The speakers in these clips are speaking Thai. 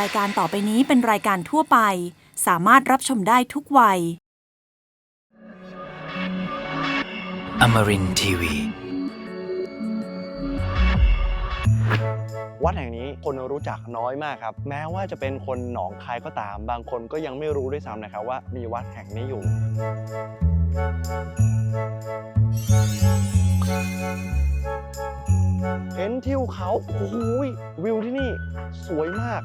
รายการต่อไปนี้เป็นรายการทั่วไป สามารถรับชมได้ทุกวัย Amarin Tiwi. วัดแห่งนี้คนรู้จักน้อยมากครับ แม้ว่าจะเป็นคนหนองคายก็ตาม บางคนก็ยังไม่รู้ด้วยซ้ำนะครับว่ามีวัดแห่งนี้อยู่ ห็นทิวเขาโอ้โหยวิวที่นี่สวยมาก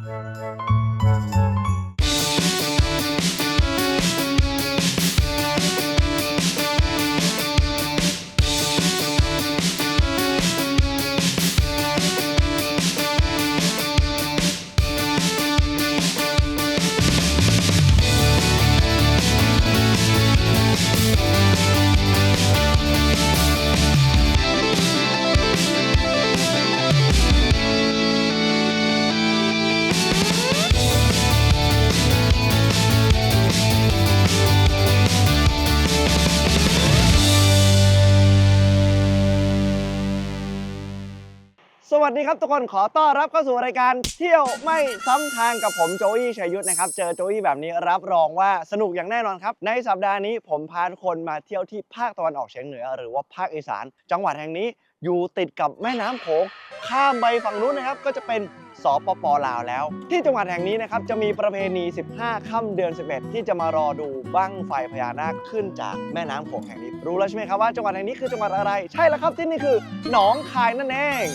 ครับทุกคนขอต้อนรับเข้าสู่รายการเที่ยวไม่ซ้ำทางกับผมโจอี้ชัยยุทธนะครับ เจอโจอี้แบบนี้รับรองว่าสนุกอย่างแน่นอนครับ ในสัปดาห์นี้ผมพาทุกคนมาเที่ยวที่ภาคตะวันออกเฉียงเหนือ หรือว่าภาคอีสาน จังหวัดแห่งนี้อยู่ติดกับแม่น้ำโขงข้ามไปฝั่งนู้นนะครับ ก็จะเป็นสปปลาวแล้ว ที่จังหวัดแห่งนี้นะครับจะมีประเพณี 15 ค่ำเดือน 11 ที่จะมารอดูบั้งไฟพญานาคขึ้นจากแม่น้ำโขงแห่งนี้ รู้แล้วใช่ไหมครับว่าจังหวัดแห่งนี้คือจังหวัดอะไร ใช่แล้วครับที่นี่คือหนองคายนั่นเอง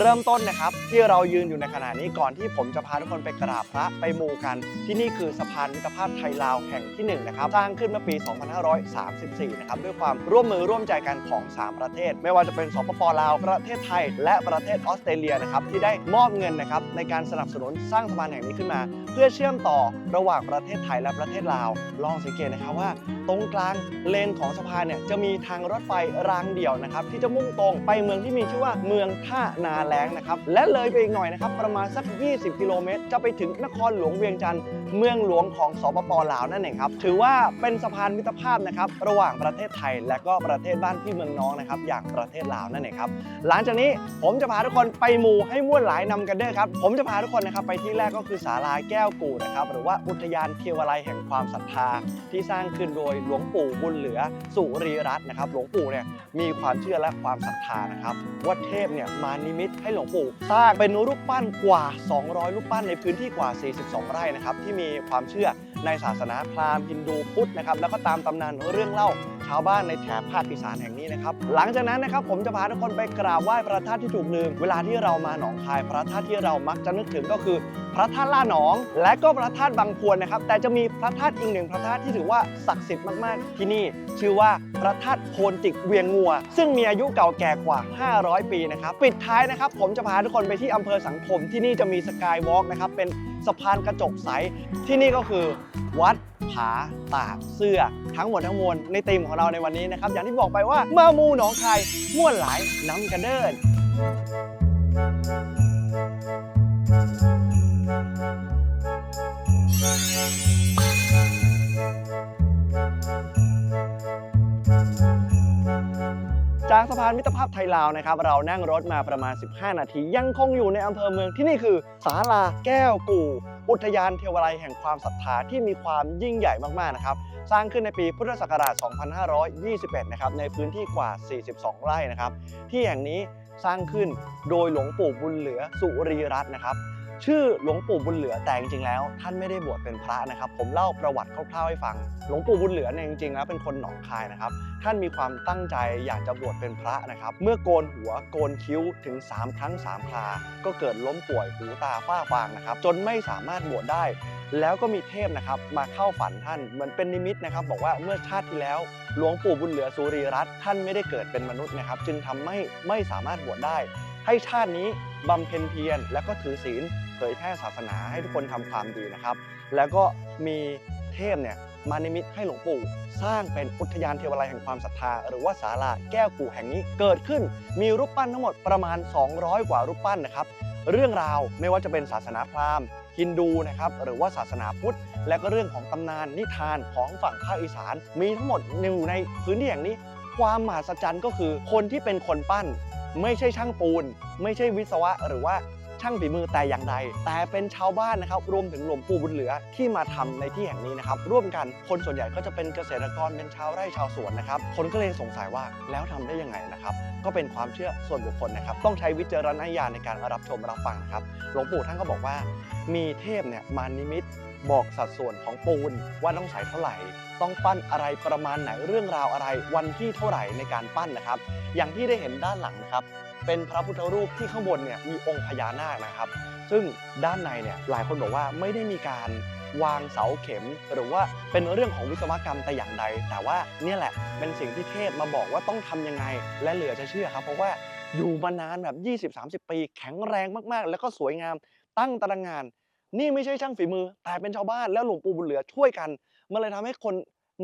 เริ่มต้นนะครับที่เรายืนอยู่ในขณะนี้ก่อนที่ผมจะพาทุกคนไปกราบพระไปมูกัน ที่นี่คือสะพานมิตรภาพไทยลาวแห่งที่1นะครับสร้างขึ้นเมื่อปี 2534 นะครับด้วยความร่วมมือร่วมใจกันของ 3 ประเทศ ไม่ว่าจะเป็นสปปลาวประเทศไทย และประเทศออสเตรเลียนะครับที่ได้มอบเงินนะครับในการสนับสนุนสร้างสะพานแห่งนี้ขึ้นมา เพื่อเชื่อมต่อระหว่างประเทศไทยและประเทศลาวลองสังเกตนะครับว่า ตรงกลางเลนของสะพานเนี่ยจะมีทางรถไฟรางเดี่ยวนะครับที่จะมุ่งตรงไปเมืองที่มีชื่อว่าเมืองท่านาแรงนะครับและเลยไปอีกหน่อยนะครับประมาณสัก 20 กิโลเมตร จะไปถึงนครหลวงเวียงจันทร์ เมืองหลวงของสปปลาวนั่นเองครับถือว่าเป็นสะพานมิตรภาพนะครับระหว่างประเทศไทย และก็ประเทศบ้านพี่เมืองน้องนะครับอย่างประเทศลาวนั่นเองครับหลังจากนี้ผมจะพาทุกคนไปหมู่ให้ม่วนหลายนำกันเด้อครับผมจะพาทุกคนนะครับไปที่แรกก็คือศาลาแก้วกู่นะครับหรือว่าอุทยานเทวาลัยแห่งความศรัทธา ที่สร้างขึ้นโดยหลวงปู่บุญเหลือสุรีรัตน์นะครับหลวงปู่เนี่ยมีความเชื่อและความศรัทธานะครับว่าเทพเนี่ยมานิมิตให้หลวงปู่สร้างเป็นรูปปั้นกว่า 200 รูปปั้นในพื้นที่กว่า 42 ไร่นะครับที่มีความเชื่อในศาสนาพราหมณ์ฮินดูพุทธนะครับแล้วก็ตามตำนานเรื่องเล่าชาวบ้านในแถบภาคอีสานแห่งนี้นะครับหลังจากนั้นนะครับผมจะพาทุกคนไปกราบไหว้พระธาตุที่ถูกลืม เวลาที่เรามาหนองคายพระธาตุที่เรามักจะนึกถึงก็คือ พระธาตุล่าหนอง และก็พระธาตุบางพวนนะครับ แต่จะมีพระธาตุอีกหนึ่งพระธาตุที่ถือว่าศักดิ์สิทธิ์มากๆ ที่นี่ชื่อว่าพระธาตุโพนจิกเวียงงัว ซึ่งมีอายุเก่าแก่กว่า 500 ปีนะครับ ปิดท้ายนะครับ ผมจะพาทุกคนไปที่อำเภอสังคมที่นี่จะมีสกายวอล์กนะครับเป็นสะพานกระจกใสที่นี่ก็คือวัดผาตากเสื้อทั้งหมดทั้งมวลในธีมของเราในวันนี้นะครับ อย่างที่บอกไปว่ามามูหนองคายม่วนหลายน้ำกันเดินจาะพานมิตรภาพไทยลาวนะครับเรานั่งรถมาประมาณ 15 นาที ยังคงอยู่ในอำเภอเมืองที่นี่คือศาลาแก้วกู่ อุทยานเทวาลัยแห่งความศรัทธาที่มีความยิ่งใหญ่มากๆนะครับสร้างขึ้นในปีพุทธศักราช 2521 นะครับในพื้นที่กว่า 42 ไร่นะครับที่แห่งนี้สร้างขึ้นโดยหลวงปู่บุญเหลือสุรีรัตน์นะครับ ชื่อหลวงปู่บุญเหลือแต่จริงๆแล้ว ท่านไม่ได้บวชเป็นพระนะครับ ผมเล่าประวัติคร่าวๆให้ฟัง หลวงปู่บุญเหลือเนี่ยจริงๆแล้วเป็นคนหนองคายนะครับ ท่านมีความตั้งใจอยากจะบวชเป็นพระนะครับ เมื่อโกนหัวโกนคิ้วถึง 3 ครั้ง 3 ครา ก็เกิดล้มป่วยหูตาฝ้าฟางนะครับ จนไม่สามารถบวชได้ แล้วก็มีเทพนะครับมาเข้าฝันท่านเหมือนเป็นนิมิตนะครับ บอกว่าเมื่อชาติที่แล้วหลวงปู่บุญเหลือสุรีรัตน์ท่านไม่ได้เกิดเป็นมนุษย์นะครับ จึงทำให้ไม่สามารถบวชได้ ให้ชาตินี้บำเพ็ญเพียรและก็ถือศีล เผยแพร่ศาสนาให้ทุกคนทำความดีนะครับ แล้วก็มีเทพเนี่ยมานิมิตให้หลวงปู่ สร้างเป็นอุทยานเทวาลัยแห่งความศรัทธา หรือว่าศาลาแก้วกู่แห่งนี้เกิดขึ้น มีรูปปั้นทั้งหมดประมาณ 200 กว่ารูปปั้นนะครับ เรื่องราวไม่ว่าจะเป็นศาสนาพราหมณ์ฮินดูนะครับหรือว่าศาสนาพุทธ และก็เรื่องของตำนานนิทานของฝั่งภาคอีสาน มีทั้งหมดอยู่ในพื้นที่แห่งนี้ ความมหัศจรรย์ก็คือคนที่เป็นคนปั้น ไม่ใช่ช่างปูน ไม่ใช่วิศวะหรือว่า ช่างฝีมือแต่อย่างใด แต่เป็นชาวบ้านนะครับรวมถึงหลวงปู่บุญเหลือที่มาทำในที่แห่งนี้นะครับร่วมกันคนส่วนใหญ่ก็จะเป็นเกษตรกรเป็นชาวไร่ชาวสวนนะครับคนก็เลยสงสัยว่าแล้วทำได้ยังไงนะครับก็เป็นความเชื่อส่วนบุคคลนะครับ ต้องใช้วิจารณญาณในการรับชมรับฟังนะครับหลวงปู่ท่านก็บอกว่า มีเทพเนี่ยมานิมิตบอกสัดส่วนของปูนว่าต้องใส่เท่าไหร่ ต้องปั้นอะไรประมาณไหนเรื่องราวอะไร วันที่เท่าไหร่ในการปั้นนะครับ อย่างที่ได้เห็นด้านหลังนะครับ เป็นพระพุทธรูปที่ข้างบนเนี่ยมีองค์พญานาคนะครับ ซึ่งด้านในเนี่ยหลายคนบอกว่าไม่ได้มีการวางเสาเข็ม หรือว่าเป็นเรื่องของวิศวกรรมแต่อย่างใด แต่ว่าเนี่ยแหละเป็นสิ่งที่เทพมาบอกว่าต้องทำยังไง และเหลือจะเชื่อครับ เพราะว่าอยู่มานานแบบ 20-30 ปี แข็งแรงมากๆ แล้วก็สวยงามตั้งตระงาน นี่ไม่ใช่ช่างฝีมือ แต่เป็นชาวบ้านแล้วหลวงปู่บุญเหลือช่วยกันมันเลยทำให้คน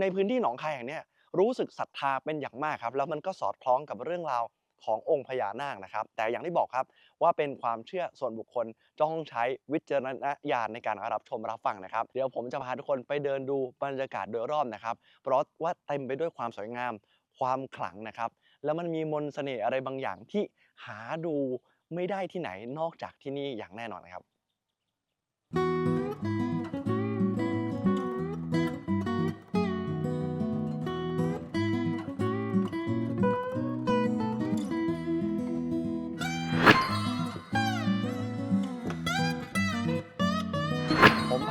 ในพื้นที่หนองคายแห่งเนี้ยรู้สึกศรัทธาเป็นอย่างมากครับ แล้วมันก็สอดคล้องกับเรื่องราว ขององค์พญานาคนะครับ แต่อย่างที่บอกครับว่าเป็นความเชื่อส่วนบุคคลต้องใช้วิจารณญาณในการรับชมรับฟังนะครับ เดี๋ยวผมจะพาทุกคนไปเดินดูบรรยากาศโดยรอบนะครับ เพราะว่าเต็มไปด้วยความสวยงามความขลังนะครับ แล้วมันมีมนต์เสน่ห์อะไรบางอย่างที่หาดูไม่ได้ที่ไหนนอกจากที่นี่อย่างแน่นอนนะครับผม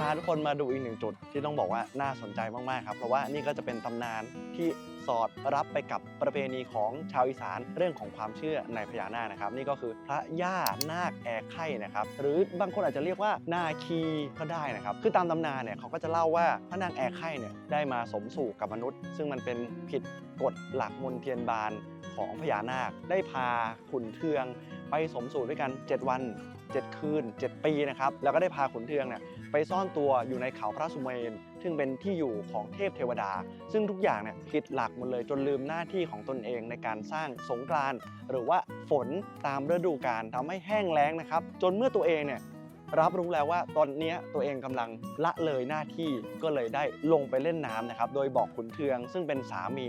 าทุกคนมาดูอีกหนึ่งจุดที่ต้องบอกว่าน่าสนใจมากๆครับ เพราะว่านี่ก็จะเป็นตำนานที่สอดรับไปกับประเพณีของชาวอีสานเรื่องของความเชื่อในพญานาคนะครับ นี่ก็คือพระย่านาคแอร์ไข่นะครับ หรือบางคนอาจจะเรียกว่านาคีก็ได้นะครับ คือตามตำนานเนี่ยเขาก็จะเล่าว่าพระนางแอร์ไข่เนี่ยได้มาสมสู่กับมนุษย์ ซึ่งมันเป็นผิดกฎหลักมนเทียนบานของพญานาคได้พาขุนเทือง ไปสมสู่ด้วยกัน 7 วัน 7 คืน 7 ปีนะครับแล้วก็ได้พาขุนเทืองเนี่ย ไปซ่อนตัวอยู่ในเขาพระสุเมน ซึ่งเป็นที่อยู่ของเทพเทวดา ซึ่งทุกอย่างเนี่ยผิดหลักหมดเลยจนลืมหน้าที่ของตนเองในการสร้างสงกรานต์หรือว่าฝนตามฤดูกาลทำให้แห้งแล้งนะครับ จนเมื่อตัวเองเนี่ยรับรู้แล้วว่าตอนนี้ตัวเองกำลังละเลยหน้าที่ก็เลยได้ลงไปเล่นน้ำนะครับ โดยบอกขุนเทือง ซึ่งเป็นสามี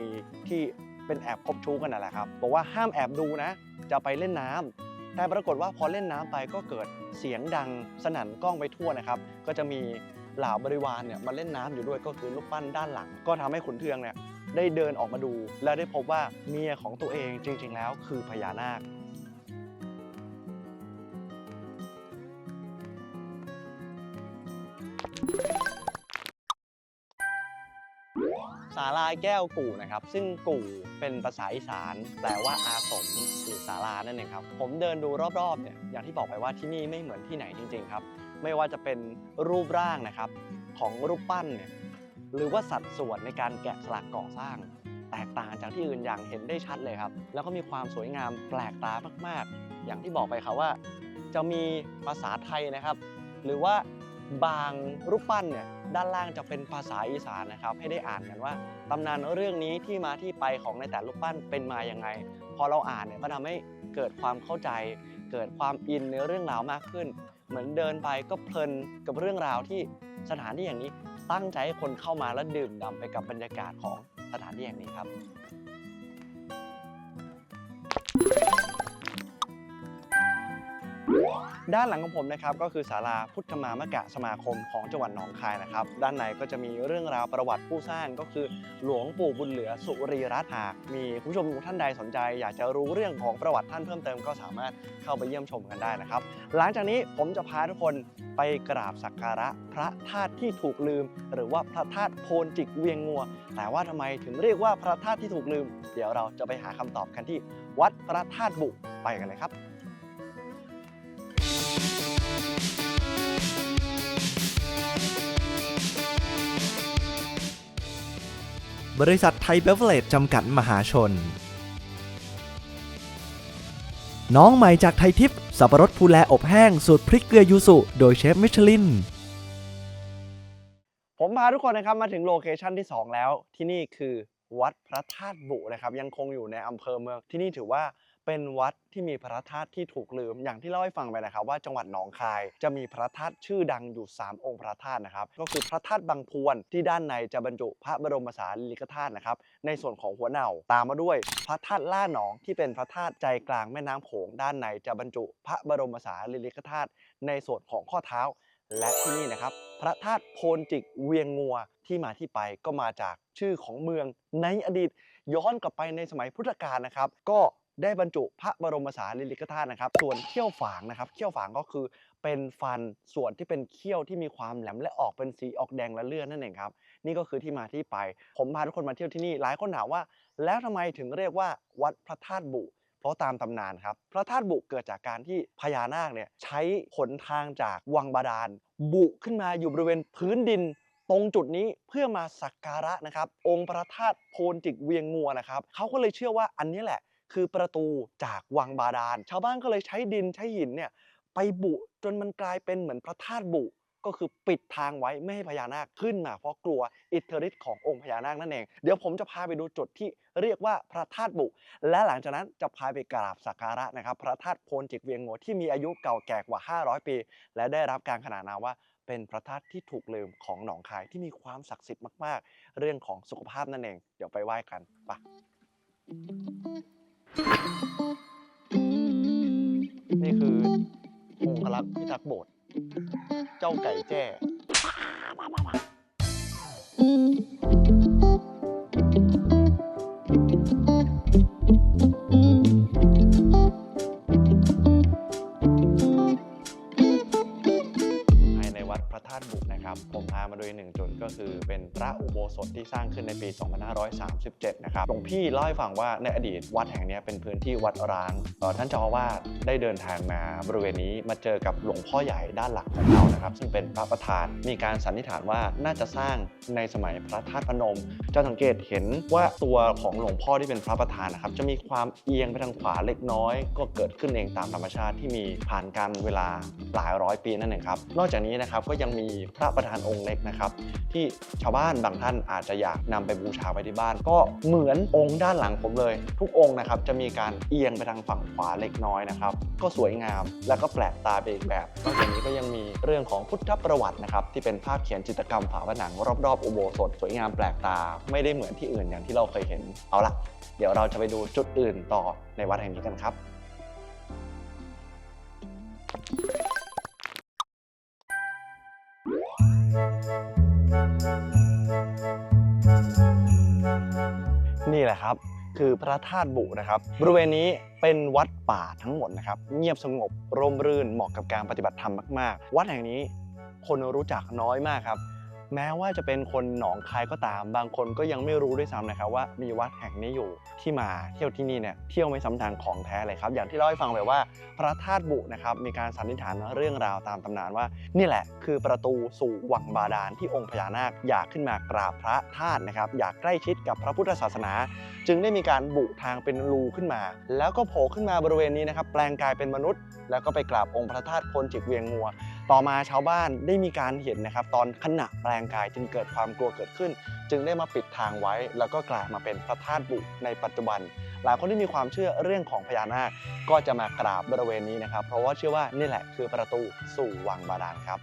ที่เป็นแอบคบชู้กันนั่นแหละครับบอกว่าห้ามแอบดูนะ จะไปเล่นน้ำ แต่ปรากฏว่าพอเล่นน้ำไปก็เกิดเสียงดังสนั่นกล้องไปทั่วนะครับ ก็จะมีเหล่าบริวารเนี่ยมาเล่นน้ำอยู่ด้วยก็คือลูกปั้นด้านหลัง ก็ทำให้ขุนเทืองเนี่ยได้เดินออกมาดู และได้พบว่าเมียของตัวเองจริง ๆ แล้วคือพญานาคาลาแก้วกู่นะครับ ซึ่งกู่เป็นภาษาอีสาน แปลว่าอาสมหรือศาลานั่นเองครับ ผมเดินดูรอบๆเนี่ยอย่างที่บอกไปว่าที่นี่ไม่เหมือนที่ไหนจริงๆครับ ไม่ว่าจะเป็นรูปร่างนะครับ ของรูปปั้นเนี่ยหรือว่าสัดส่วนในการแกะสลักก่อสร้าง แตกต่างจากที่อื่นอย่างเห็นได้ชัดเลยครับ แล้วก็มีความสวยงามแปลกตามากๆ อย่างที่บอกไปครับว่า จะมีภาษาไทยนะครับ หรือว่าบางรูปปั้นเนี่ย ด้านล่างจะเป็นภาษาอีสานนะครับ ให้ได้อ่านกันว่าตำนานเรื่องนี้ที่มาที่ไปของในแต่ละรูปปั้นเป็นมาอย่างไง พอเราอ่านเนี่ยก็ทำให้เกิดความเข้าใจ เกิดความอินในเรื่องราวมากขึ้น เหมือนเดินไปก็เพลินกับเรื่องราวที่สถานที่อย่างนี้ตั้งใจให้คนเข้ามาแล้วดื่มด่ำไปกับบรรยากาศของสถานที่แห่งนี้ครับ ด้านหลังของผมนะครับก็คือศาลาพุทธมามกะสมาคมของจังหวัดหนองคายนะครับ ด้านในก็จะมีเรื่องราวประวัติผู้สร้างก็คือหลวงปู่บุญเหลือสุรีรัตน์หากมีผู้ชมท่านใดสนใจ อยากจะรู้เรื่องของประวัติท่านเพิ่มเติมก็สามารถเข้าไปเยี่ยมชมกันได้นะครับ หลังจากนี้ผมจะพาทุกคนไปกราบสักการะพระธาตุที่ถูกลืม หรือว่าพระธาตุโพนจิกเวียงงัว แต่ว่าทำไมถึงเรียกว่าพระธาตุที่ถูกลืม เดี๋ยวเราจะไปหาคำตอบกันที่วัดพระธาตุบุไปกันเลยครับ บริษัทไทยเบเวอร์เรจจำกัดมหาชน น้องใหม่จากไทยทิปสับปะรดพูแลอบแห้งสูตรพริกเกลือยูสุโดยเชฟมิชลิน ผมพาทุกคนนะครับมาถึงโลเคชันที่ 2 แล้ว ที่นี่คือวัดพระธาตุบุนะครับ ยังคงอยู่ในอำเภอเมืองที่นี่ถือว่า เป็นวัดที่มีพระธาตุที่ถูกลืม อย่างที่เล่าให้ฟังไปนะครับว่าจังหวัดหนองคายจะมีพระธาตุชื่อดังอยู่ 3 องค์พระธาตุนะครับก็คือพระธาตุบางพวนที่ด้านในจะบรรจุพระบรมสารีริกธาตุนะครับในส่วนของหัวเน่าตามมาด้วย พระธาตุล่าหนองที่เป็นพระธาตุใจกลางแม่น้ำโขงด้านในจะบรรจุพระบรมสารีริกธาตุในส่วนของข้อเท้า และที่นี่นะครับ พระธาตุโพนจิกเวียงงัวที่มาที่ไปก็มาจากชื่อของเมืองในอดีตย้อนกลับไปในสมัยพุทธกาลนะครับ ก็ ได้บรรจุพระบรมสารีริกธาตุนะครับ ส่วนเขี้ยวฝางนะครับ เขี้ยวฝางก็คือเป็นฟันส่วนที่เป็นเขี้ยวที่มีความแหลมและออกเป็นสีออกแดงและเลือดนั่นเองครับ นี่ก็คือที่มาที่ไป ผมพาทุกคนมาเที่ยวที่นี่ หลายคนถามว่า แล้วทำไมถึงเรียกว่าวัดพระธาตุบุเพราะตามตำนานครับ พระธาตุบุเกิดจากการที่พญานาคเนี่ยใช้หนทางจากวังบาดาล บุขึ้นมาอยู่บริเวณพื้นดินตรงจุดนี้เพื่อมาสักการะนะครับ องค์พระธาตุโพนจิกเวียงงัวนะครับเขาก็เลยเชื่อว่าอันนี้แหละ คือประตูจากวังบาดาล ชาวบ้านก็เลยใช้ดินใช้หินเนี่ยไปบุจนมันกลายเป็นเหมือนพระธาตุบุก็คือปิดทางไว้ไม่ให้พญานาคขึ้นมา เพราะกลัวอิทธิฤทธิ์ขององค์พญานาคนั่นเอง เดี๋ยวผมจะพาไปดูจุดที่เรียกว่าพระธาตุบุ และหลังจากนั้นจะพาไปกราบสักการะนะครับ พระธาตุโพนจิกเวียงโงที่มีอายุเก่าแก่กว่า 500 ปี และได้รับการขนานนามว่าเป็นพระธาตุที่ถูกลืมของหนองคายที่มีความศักดิ์สิทธิ์มาก ๆ เรื่องของสุขภาพนั่นเอง เดี๋ยวไปไหว้กันไป นี่คือองค์ลักษ์พิทักษ์โบสถ์เจ้าไก่แจ้ ภายในวัดพระธาตุบุกนะครับ ผม พามาดูอีกหนึ่งจุดก็คือเป็นพระอุโบสถที่สร้างขึ้นในปี 2537 นะครับหลวงพี่เล่าให้ฟังว่าในอดีตวัดแห่งนี้เป็นพื้นที่วัดร้างท่านเจ้าอาวาสได้เดินทางมาบริเวณนี้มาเจอกับหลวงพ่อใหญ่ด้านหลังของเรานะครับ ซึ่งเป็นพระประธานมีการสันนิษฐานว่าน่าจะสร้างในสมัยพระธาตุพนม จะสังเกตเห็นว่าตัวของหลวงพ่อที่เป็นพระประธานนะครับจะมีความเอียงไปทางขวาเล็กน้อย ก็เกิดขึ้นเองตามธรรมชาติที่มีผ่านการเวลาหลายร้อยปีนั่นเองครับนอกจากนี้นะครับก็ยังมีพระประธานองค์เล็กนะครับที่ชาวบ้านบางท่านอาจจะอยากนำไปบูชาไว้ที่บ้าน ก็เหมือนองค์ด้านหลังผมเลย ทุกองค์นะครับจะมีการเอียงไปทางฝั่งขวาเล็กน้อยนะครับก็สวยงามแล้วก็แปลกตาไปอีกแบบนอกจากนี้ก็ยังมีเรื่องของพุทธประวัตินะครับที่เป็นภาพเขียนจิตรกรรมฝาผนังรอบๆอุโบสถสวยงามแปลกตา ไม่ได้เหมือนที่อื่นอย่างที่เราเคยเห็นเอาละเดี๋ยวเราจะไปดูจุดอื่นต่อในวัดแห่งนี้กันครับนี่ แหละครับ คือพระธาตุบุนะครับ บริเวณนี้เป็นวัดป่าทั้งหมดนะครับ เงียบสงบร่มรื่นเหมาะกับการปฏิบัติธรรมมาก ๆ วัดแห่งนี้คนรู้จักน้อยมากครับ แม้ว่าจะเป็นคนหนองคายก็ตาม บางคนก็ยังไม่รู้ด้วยซ้ำนะครับว่ามีวัดแห่งนี้อยู่ที่มาเที่ยวที่นี่เนี่ยเที่ยวไม่ซ้ำทางของแท้เลยครับ อย่างที่เล่าให้ฟังไปว่าพระธาตุบุนะครับมีการสันนิษฐานเรื่องราวตามตำนานว่า นี่แหละคือประตูสู่วังบาดาลที่องค์พญานาคอยากขึ้นมากราบพระธาตุนะครับอยากใกล้ชิดกับพระพุทธศาสนา จึงได้มีการบุทางเป็นรูขึ้นมา แล้วก็โผล่ขึ้นมาบริเวณนี้นะครับแปลงกายเป็นมนุษย์ แล้วก็ไปกราบองค์พระธาตุพลจิกเวียงงัว ต่อมาชาวบ้านได้มีการเห็นนะครับ ตอนขณะแปลงกายจึงเกิดความกลัวเกิดขึ้น จึงได้มาปิดทางไว้ แล้วก็กลายมาเป็นพระธาตุบุในปัจจุบัน หลายคนที่มีความเชื่อเรื่องของพญานาคก็จะมากราบบริเวณนี้นะครับ เพราะว่าเชื่อว่านี่แหละคือประตูสู่วังบาดาลครับ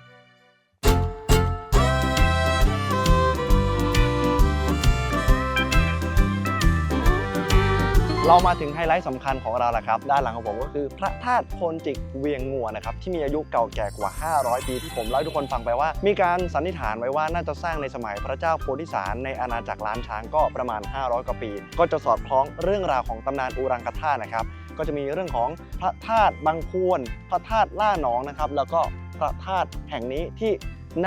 เรามาถึงไฮไลท์สำคัญของเราแล้วครับ ด้านหลังของผมก็คือพระธาตุโพนจิกเวียงงัวนะครับที่มีอายุเก่าแก่กว่า 500 ปีที่ผมเล่าให้ทุกคนฟังไปว่า มีการสันนิษฐานไว้ว่าน่าจะสร้างในสมัยพระเจ้าโพธิสารในอาณาจักรล้านช้างก็ประมาณ 500 กว่าปี ก็จะสอดคล้องเรื่องราวของตำนานอุรังคธาตุนะครับก็จะมีเรื่องของพระธาตุบางพวนพระธาตุล่าหนองนะครับแล้วก็พระธาตุแห่งนี้ที่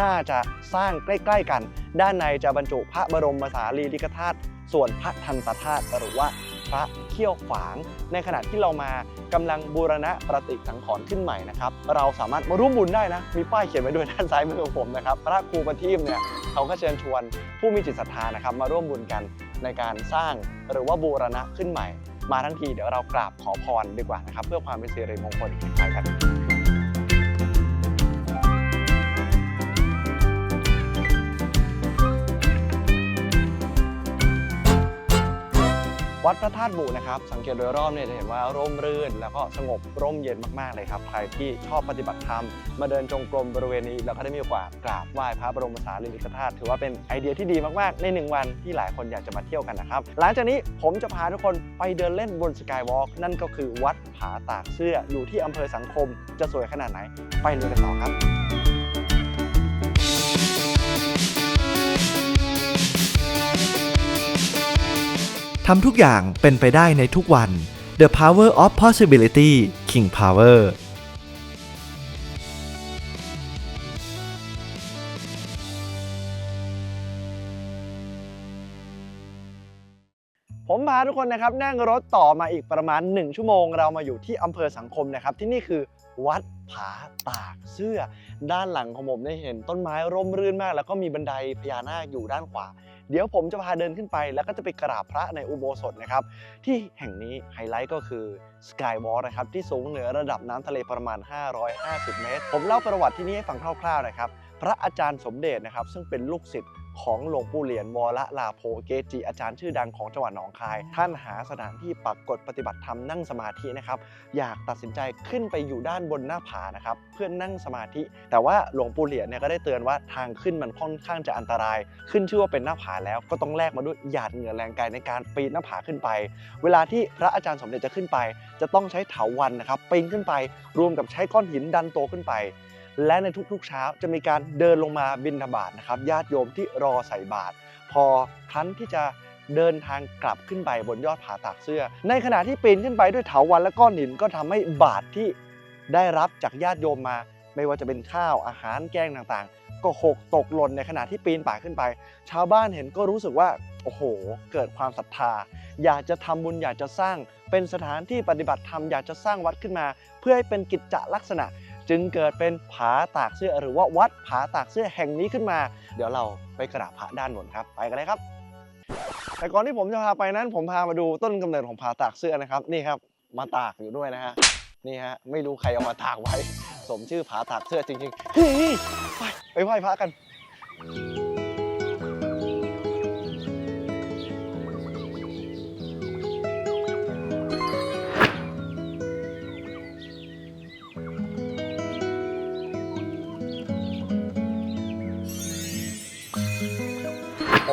น่าจะสร้างใกล้ ๆ กัน ด้านในจะบรรจุพระบรมสารีริกธาตุส่วนพระทันตธาตุหรือว่า พระเขี้ยวฝาง ในขณะที่เรามากำลังบูรณะประติสังขรณ์ขึ้นใหม่นะครับเราสามารถมาร่วมบุญได้นะ มีป้ายเขียนไว้ด้วยด้านซ้ายมือของผมนะครับพระครูประทีปเนี่ยเขาก็เชิญชวนผู้มีจิตศรัทธานะครับมาร่วมบุญกันในการสร้างหรือว่าบูรณะขึ้นใหม่ มาทั้งทีเดี๋ยวเรากราบขอพรดีกว่านะครับเพื่อความเป็นสิริมงคลไปกันวั วัดพระธาตุบุนะครับ สังเกตโดยรอบเนี่ยจะเห็นว่าร่มรื่น แล้วก็สงบร่มเย็นมากๆเลยครับ ใครที่ชอบปฏิบัติธรรม มาเดินจงกรมบริเวณนี้ แล้วก็ได้มีโอกาสกราบไหว้พระบรมสารีริกธาตุถือว่าเป็นไอเดียที่ดีมากๆ ในหนึ่งวันที่หลายคนอยากจะมาเที่ยวกันนะครับ หลังจากนี้ผมจะพาทุกคนไปเดินเล่นบนสกายวอล์กนั่นก็คือวัดผาตากเสื้ออยู่ที่อำเภอสังคม จะสวยขนาดไหน ไปเลยกันต่อครับ ทำทุกอย่างเป็นไปได้ในทุกวัน The Power of Possibility King Power ผมพาทุกคนนะครับนั่งรถต่อมาอีกประมาณ 1 ชั่วโมง เรามาอยู่ที่อำเภอสังคมนะครับ ที่นี่คือ วัดผาตากเสื้อ ด้านหลังของผมได้เห็นต้นไม้ร่มรื่นมาก แล้วก็มีบันไดพญานาคอยู่ด้านขวา เดี๋ยวผมจะพาเดินขึ้นไป แล้วก็จะไปกราบพระในอุโบสถนะครับ ที่แห่งนี้ไฮไลท์ก็คือสกายวอล์นะครับที่สูงเหนือระดับน้ำทะเลประมาณ 550 เมตร ผมเล่าประวัติที่นี่ให้ฟังคร่าวๆนะครับ พระอาจารย์สมเด็จนะครับซึ่งเป็นลูกศิษย์ ของหลวงปู่เหรียญวรลาโพเกจิอาจารย์ชื่อดังของจังหวัดหนองคาย ท่านหาสถานที่ปักกฎปฏิบัติธรรมนั่งสมาธินะครับ อยากตัดสินใจขึ้นไปอยู่ด้านบนหน้าผานะครับ เพื่อนั่งสมาธิ แต่ว่าหลวงปู่เหรียญเนี่ยก็ได้เตือนว่าทางขึ้นมันค่อนข้างจะอันตราย ขึ้นชื่อว่าเป็นหน้าผาแล้วก็ต้องแลกมาด้วยหยาดเหงื่อแรงกายในการปีนหน้าผาขึ้นไป เวลาที่พระอาจารย์สมเด็จจะขึ้นไป จะต้องใช้เถาวันนะครับปีนขึ้นไป รวมกับใช้ก้อนหินดันตัวขึ้นไป และในทุกๆเช้าจะมีการเดินลงมาบิณฑบาตนะครับญาติโยมที่รอใส่บาตรพอครั้นที่จะเดินทางกลับขึ้นไปบนยอดผาตากเสื้อ ในขณะที่ปีนขึ้นไปด้วยเถาวันและก้อนหินก็ทำให้บาตรที่ได้รับจากญาติโยมมา ไม่ว่าจะเป็นข้าวอาหารแกงต่างๆ ก็หกตกหล่นในขณะที่ปีนป่ายขึ้นไป ชาวบ้านเห็นก็รู้สึกว่าโอ้โห เกิดความศรัทธา อยากจะทำบุญอยากจะสร้างเป็นสถานที่ปฏิบัติธรรมอยากจะสร้างวัดขึ้นมา เพื่อให้เป็นกิจจลักษณะ จึงเกิดเป็นผาตากเสื้อหรือว่าวัดผาตากเสื้อแห่งนี้ขึ้นมา เดี๋ยวเราไปกราบพระด้านบนครับ ไปกันเลยครับ แต่ก่อนที่ผมจะพาไปนั้น ผมพามาดูต้นกำเนิดของผาตากเสื้อนะครับนี่ครับมาตากอยู่ด้วยนะฮะนี่ฮะไม่รู้ใครเอามาตากไว้ สมชื่อผาตากเสื้อจริงๆเฮ้ยไปไปไหว้พระกัน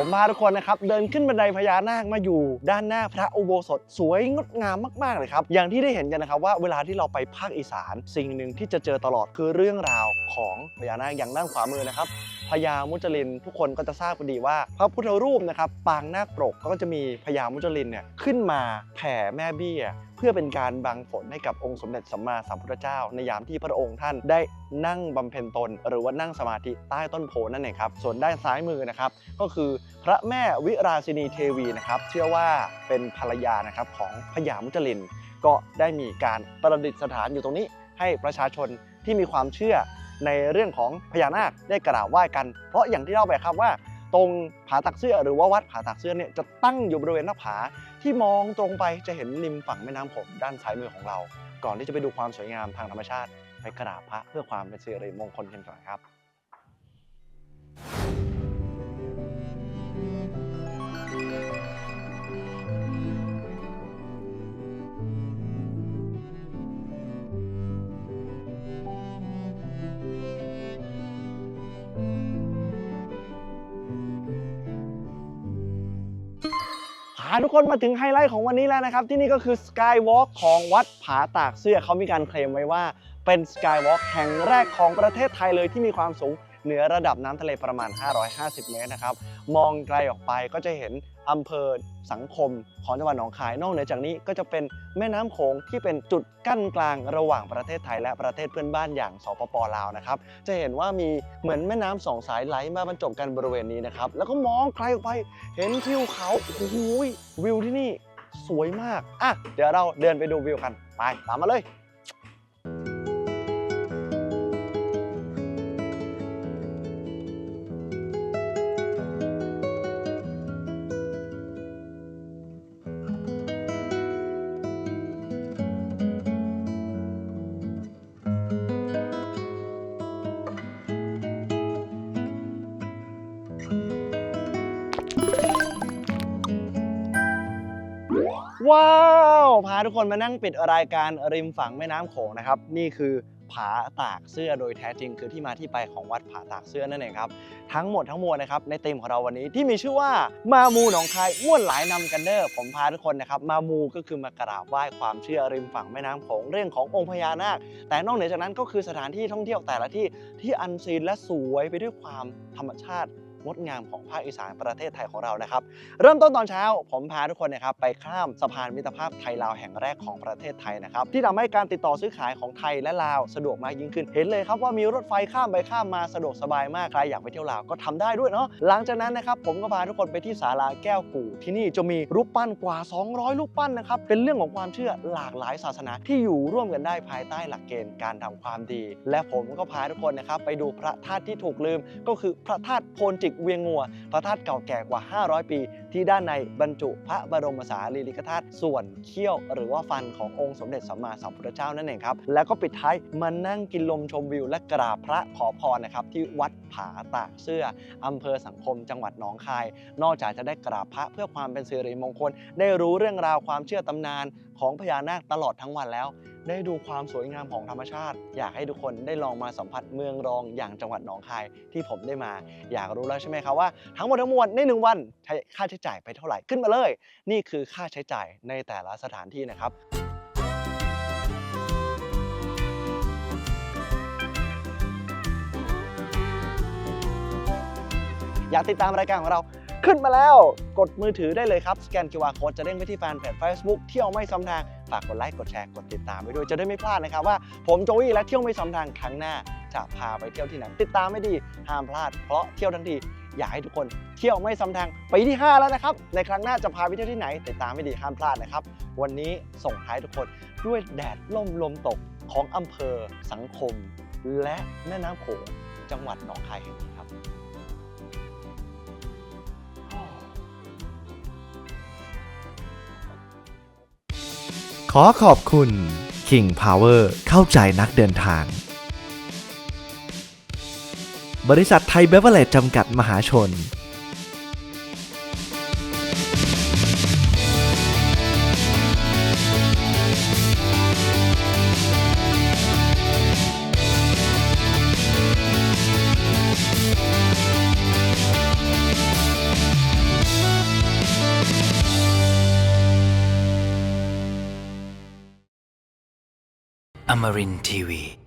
ผมพาทุกคนนะครับเดินขึ้นบันไดพญานาคมาอยู่ ด้านหน้าพระอุโบสถสวยงดงามมากๆเลยครับอย่างที่ได้เห็นกันนะครับว่าเวลาที่เราไปภาคอีสาน สิ่งหนึ่งที่จะเจอตลอดคือเรื่องราวของพญานาคอย่างด้านขวามือนะครับ พญามุจลิน ทุกคนก็จะทราบกันดีว่า พระพุทธรูปนะครับปางนาคปรกก็จะมีพญามุจลินเนี่ยขึ้นมาแผ่แม่เบี้ยเพื่อเป็นการบังฝนให้กับองค์สมเด็จสัมมาสัมพุทธเจ้า ในยามที่พระองค์ท่านได้นั่งบำเพ็ญตน หรือว่านั่งสมาธิใต้ต้นโพนั่นเองครับ ส่วนด้านซ้ายมือนะครับ ก็คือพระแม่วิราชินีเทวีนะครับ เชื่อว่าเป็นภรรยานะครับของพญามุจลิน ก็ได้มีการประดิษฐานอยู่ตรงนี้ ให้ประชาชนที่มีความเชื่อ ในเรื่องของพญานาคได้กราบไหว้กัน เพราะอย่างที่เล่าไปครับว่า ตรงผาตักเสื้อหรือว่าวัดผาตักเสื้อเนี่ยจะตั้งอยู่บริเวณหน้าผาที่มองตรงไปจะเห็นริมฝั่งแม่น้ำโขงด้านซ้ายมือของเรา ก่อนที่จะไปดูความสวยงามทางธรรมชาติ ไปกราบพระเพื่อความเป็นสิริมงคลกันก่อนครับ ทุกคนมาถึงไฮไลท์ของวันนี้แล้วนะครับ ที่นี่ก็คือ Skywalk ของวัดผาตากเสื้อเขามีการเคลมไว้ว่า เป็น Skywalk แห่งแรกของประเทศไทยเลยที่มีความสูงเหนือระดับน้ำทะเลประมาณ 550 เมตรนะครับ มองไกลออกไปก็จะเห็นอำเภอสังคมของจังหวัดหนองคาย นอกเหนือจากนี้ก็จะเป็นแม่น้ำโขงที่เป็นจุดกั้นกลางระหว่างประเทศไทยและประเทศเพื่อนบ้านอย่างสปปลาวนะครับ จะเห็นว่ามีเหมือนแม่น้ำสองสายไหลมาบรรจบกันบริเวณนี้นะครับ แล้วก็มองไกลออกไปเห็นทิวเขาโอ้โหวิวที่นี่สวยมากอะเดี๋ยวเราเดินไปดูวิวกันไปตามมาเลยาทุกคนมานั่งปิดรายการริมฝั่งแม่น้ำโขงนะครับ นี่คือผาตากเสื้อโดยแท้จริงคือที่มาที่ไปของวัดผาตากเสื้อนั่นเองครับทั้งหมดทั้งมวลนะครับในเต็มของเราวันนี้ที่มีชื่อว่ามามูหนองคายม่วนหลายนำกันเด้อผมพาทุกคนนะครับมามูก็คือมากราบไหว้ความเชื่อริมฝั่งแม่น้ำโขงเรื่องขององค์พญานาค แต่นอกเหนือจากนั้นก็คือสถานที่ท่องเที่ยวแต่ละที่ที่อันซีนและสวยไปด้วยความธรรมชาติ งดงามของภาคอีสานประเทศไทยของเรานะครับ เริ่มต้นตอนเช้า ผมพาทุกคนนะครับไปข้ามสะพานมิตรภาพไทยลาวแห่งแรกของประเทศไทยนะครับที่ทำให้การติดต่อซื้อขายของไทยและลาวสะดวกมากยิ่งขึ้นเห็นเลยครับว่ามีรถไฟข้ามไปข้ามมาสะดวกสบายมากใครอยากไปเที่ยวลาวก็ทำได้ด้วยเนาะหลังจากนั้นนะครับผมก็พาทุกคนไปที่ศาลาแก้วกู่ที่นี่จะมีรูปปั้นกว่า 200 รูปปั้นนะครับเป็นเรื่องของความเชื่อหลากหลายศาสนาที่อยู่ร่วมกันได้ภายใต้หลักเกณฑ์การทำความดี และผมก็พาทุกคนนะครับไปดูพระธาตุที่ถูกลืมก็คือพระธาตุโพนจิกเวียงงัว พระธาตุเก่าแก่กว่า 500 ปี ที่ด้านในบรรจุพระบรมสารีริกธาตุส่วนเขี้ยว หรือว่าฟันขององค์สมเด็จสัมมาสัมพุทธเจ้านั่นเองครับ แล้วก็ปิดท้ายมานั่งกินลมชมวิว และกราบพระขอพรนะครับที่วัดผาตากเสื้ออำเภอสังคมจังหวัดหนองคาย นอกจากจะได้กราบพระเพื่อความเป็นสิริมงคล ได้รู้เรื่องราวความเชื่อตำนานของพญานาคตลอดทั้งวันแล้ว ได้ดูความสวยงามของธรรมชาติ อยากให้ทุกคนได้ลองมาสัมผัสเมืองรองอย่างจังหวัดหนองคายที่ผมได้มา อยากรู้แล้วใช่ไหมครับว่าทั้งหมดทั้งมวลในหนึ่งวันค่าใช้จ่ายไปเท่าไหร่ขึ้นมาเลย นี่คือค่าใช้จ่ายในแต่ละสถานที่นะครับอยากติดตามรายการของเรา ขึ้นมาแล้ว กดมือถือได้เลยครับ สแกน QR Code จะเด้งไปที่แฟนเพจ Facebook เที่ยวไม่ซ้ำทาง ฝากกดไลค์ กดแชร์ กดติดตามไปด้วย จะได้ไม่พลาดนะครับว่าผมโจวี่และเที่ยวไม่ซ้ำทางครั้งหน้า จะพาไปเที่ยวที่ไหนติดตามไม่ดี ห้ามพลาด เพราะเที่ยวทั้งทีอยากให้ทุกคนเที่ยวไม่ซ้ำทางปีที่ 5 แล้วนะครับ ในครั้งหน้าจะพาไปเที่ยวที่ไหน ติดตามไม่ดีห้ามพลาดนะครับ วันนี้ส่งท้ายทุกคนด้วยแดดล่มลมตกของอำเภอสังคม และแม่น้ำโขงจังหวัดหนองคายแห่งนี้ ขอขอบคุณ King Power เข้าใจนักเดินทาง บริษัทไทยเบเวอร์เลจจำกัดมหาชน Amarin Tiwi.